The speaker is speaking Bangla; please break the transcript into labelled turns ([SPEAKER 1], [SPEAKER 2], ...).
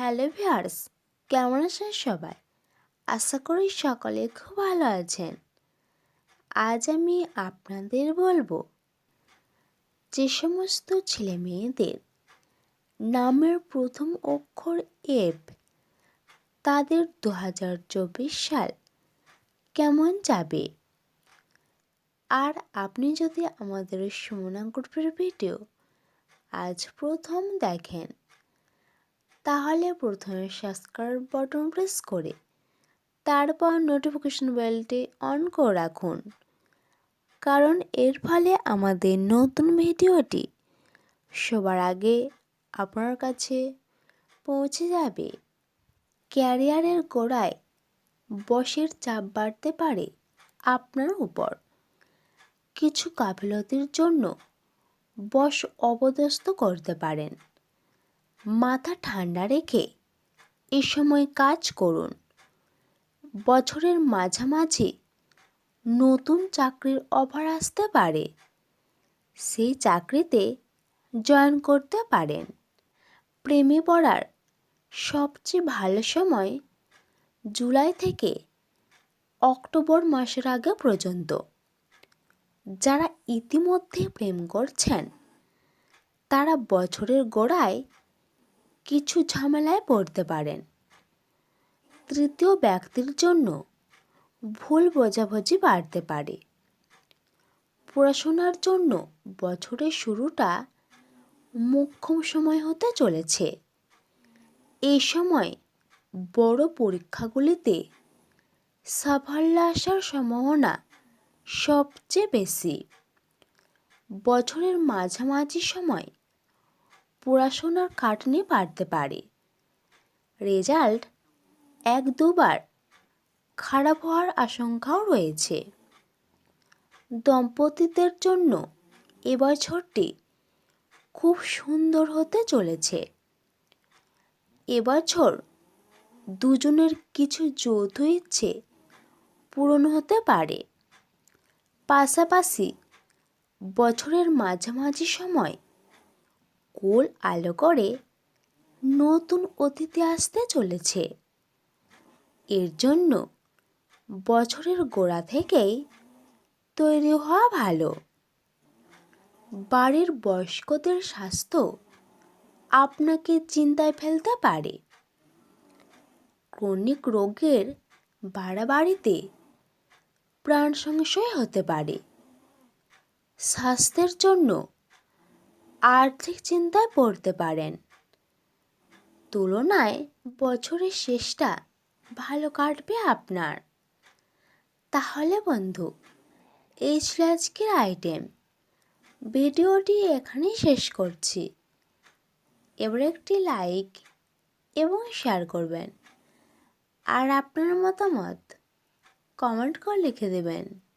[SPEAKER 1] হ্যালো ভিয়ার্স কেমন আছেন সবাই? আশা করি সকলে খুব ভালো আছেন। আজ আমি আপনাদের বলব, যে সমস্ত ছেলে মেয়েদের নামের প্রথম অক্ষর এফ, তাদের দু হাজার চব্বিশ সাল কেমন যাবে? আর আপনি যদি আমাদের সুমনা গ্রুপের ভিডিও আজ প্রথম দেখেন তাহলে প্রথমে সাবস্ক্রাইব বাটন প্রেস করে তারপর নোটিফিকেশন বেলটি অন করে রাখুন। কারণ এর ফলে আমাদের নতুন ভিডিওটি সবার আগে আপনার কাছে পৌঁছে যাবে। ক্যারিয়ারের গোড়ায় বসের চাপ বাড়তে পারে আপনার উপর। কিছু গাফিলতির জন্য বস অপদস্থ করতে পারেন। মাথা ঠান্ডা রেখে এ সময় কাজ করুন। বছরের মাঝামাঝি নতুন চাকরির অফার আসতে পারে। সেই চাকরিতে জয়েন করতে পারেন। প্রেমে পড়ার সবচেয়ে ভালো সময় জুলাই থেকে অক্টোবর মাসের আগে পর্যন্ত। যারা ইতিমধ্যে প্রেম করছেন, তারা বছরের গোড়ায় কিছু ঝামেলায় পড়তে পারেন। তৃতীয় ব্যক্তির জন্য ভুল বোঝাবুঝি বাড়তে পারে। পড়াশোনার জন্য বছরের শুরুটা মোক্ষম সময় হতে চলেছে। এই সময় বড় পরীক্ষাগুলিতে সাফল্য আসার সম্ভাবনা সবচেয়ে বেশি। বছরের মাঝামাঝি সময় পড়াশোনার খাটনি বাড়তে পারে। রেজাল্ট এক দুবার। খারাপ হওয়ার আশঙ্কাও রয়েছে। দম্পতিদের জন্য এবছরটি খুব সুন্দর হতে চলেছে। এবছর দুজনের কিছু যৌথ ইচ্ছে পূরণ হতে পারে। পাশাপাশি বছরের মাঝামাঝি সময় কোল আলো করে নতুন অতিথি আসতে চলেছে। এর জন্য বছরের গোড়া থেকেই তৈরি হওয়া ভালো। বাড়ির বয়স্কদের স্বাস্থ্য আপনাকে চিন্তায় ফেলতে পারে। ক্রনিক রোগের বাড়াবাড়িতে প্রাণ সংশয় হতে পারে। স্বাস্থ্যের জন্য আর্থিক চিন্তায় পড়তে পারেন। তুলনায় বছরের শেষটা ভালো কাটবে আপনার। তাহলে বন্ধু, এই ছিল আজকের আইটেম, ভিডিওটি এখানেই শেষ করছি। এবার একটি লাইক এবং শেয়ার করবেন। আর আপনার মতামত কমেন্ট করে লিখে দেবেন।